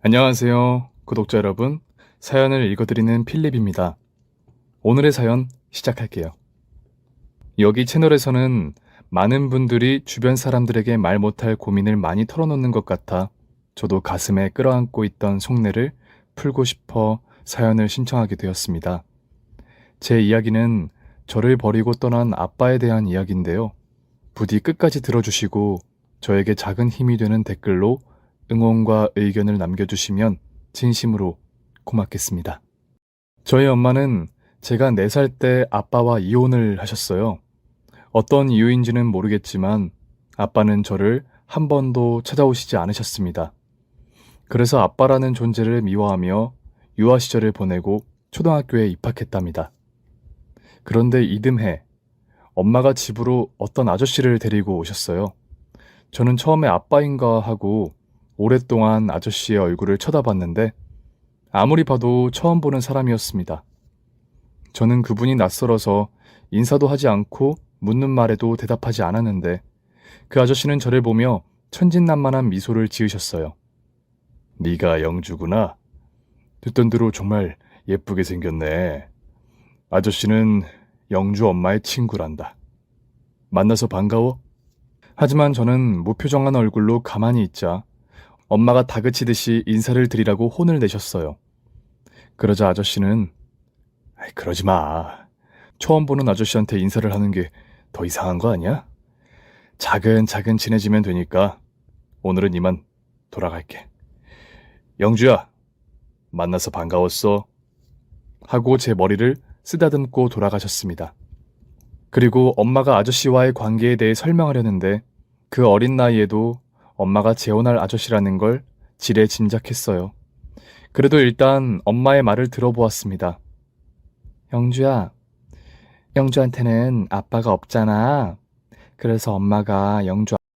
안녕하세요. 구독자 여러분. 사연을 읽어드리는 필립입니다. 오늘의 사연 시작할게요. 여기 채널에서는 많은 분들이 주변 사람들에게 말 못할 고민을 많이 털어놓는 것 같아 저도 가슴에 끌어안고 있던 속내를 풀고 싶어 사연을 신청하게 되었습니다. 제 이야기는 저를 버리고 떠난 아빠에 대한 이야기인데요. 부디 끝까지 들어주시고 저에게 작은 힘이 되는 댓글로 응원과 의견을 남겨주시면 진심으로 고맙겠습니다. 저희 엄마는 제가 4살 때 아빠와 이혼을 하셨어요. 어떤 이유인지는 모르겠지만 아빠는 저를 한 번도 찾아오시지 않으셨습니다. 그래서 아빠라는 존재를 미워하며 유아 시절을 보내고 초등학교에 입학했답니다. 그런데 이듬해 엄마가 집으로 어떤 아저씨를 데리고 오셨어요. 저는 처음에 아빠인가 하고 오랫동안 아저씨의 얼굴을 쳐다봤는데 아무리 봐도 처음 보는 사람이었습니다. 저는 그분이 낯설어서 인사도 하지 않고 묻는 말에도 대답하지 않았는데 그 아저씨는 저를 보며 천진난만한 미소를 지으셨어요. 네가 영주구나. 듣던 대로 정말 예쁘게 생겼네. 아저씨는 영주 엄마의 친구란다. 만나서 반가워? 하지만 저는 무표정한 얼굴로 가만히 있자 엄마가 다그치듯이 인사를 드리라고 혼을 내셨어요. 그러자 아저씨는 그러지 마. 처음 보는 아저씨한테 인사를 하는 게 더 이상한 거 아니야? 차근차근 친해지면 되니까 오늘은 이만 돌아갈게. 영주야, 만나서 반가웠어. 하고 제 머리를 쓰다듬고 돌아가셨습니다. 그리고 엄마가 아저씨와의 관계에 대해 설명하려는데 그 어린 나이에도 엄마가 재혼할 아저씨라는 걸 지레 짐작했어요. 그래도 일단 엄마의 말을 들어보았습니다. 영주야, 영주한테는 아빠가 없잖아. 그래서 엄마가 영주